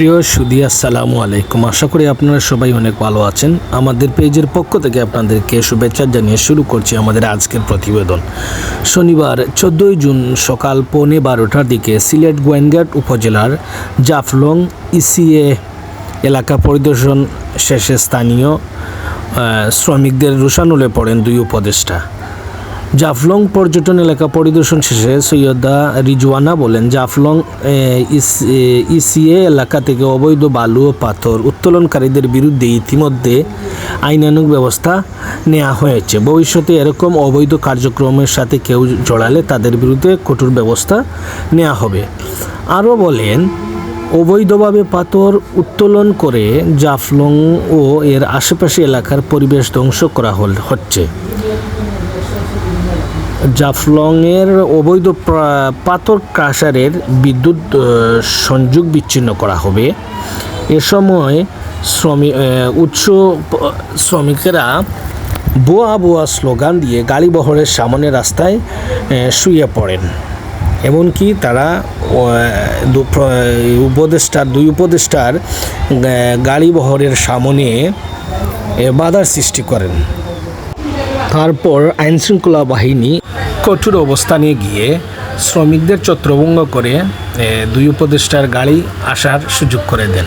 প্রিয় সুদি আসসালামু আলাইকুম। আশা করি আপনারা সবাই অনেক ভালো আছেন। আমাদের পেজের পক্ষ থেকে আপনাদেরকে শুভেচ্ছা জানিয়ে শুরু করছি আমাদের আজকের প্রতিবেদন। শনিবার, চোদ্দোই জুন সকাল পৌনে বারোটার দিকে সিলেট গোয়েনঘাট উপজেলার জাফলং ইসিএ এলাকা পরিদর্শন শেষে স্থানীয় শ্রমিকদের রুশানুলে পড়েন দুই উপদেষ্টা। জাফলং পর্যটন এলাকা পরিদর্শন শেষে সৈয়দা রিজওয়ানা বলেন, জাফলং ইসিএ এলাকা থেকে অবৈধ বালু ও পাথর উত্তোলনকারীদের বিরুদ্ধে ইতিমধ্যে আইনানুগ ব্যবস্থা নেওয়া হয়েছে। ভবিষ্যতে এরকম অবৈধ কার্যক্রমের সাথে কেউ জড়ালে তাদের বিরুদ্ধে কঠোর ব্যবস্থা নেওয়া হবে। আরও বলেন, অবৈধভাবে পাথর উত্তোলন করে জাফলং ও এর আশেপাশে এলাকার পরিবেশ ধ্বংস করা হচ্ছে। জাফলংয়ের অবৈধ পাথর ক্রাশারের বিদ্যুৎ সংযোগ বিচ্ছিন্ন করা হবে। এ সময় শ্রমিক প- শ্রমিকেরা বোয়া বোয়া স্লোগান দিয়ে গাড়ি বহরের সামনে রাস্তায় শুয়ে পড়েন। এমনকি তারা উপদেষ্টার, দুই উপদেষ্টার গাড়ি বহরের সামনে বাধার সৃষ্টি করেন। তারপর আইনশৃঙ্খলা বাহিনী কঠোর অবস্থানে গিয়ে শ্রমিকদের ছত্রভঙ্গ করে দুই উপদেষ্টার গাড়ি আসার সুযোগ করে দেন।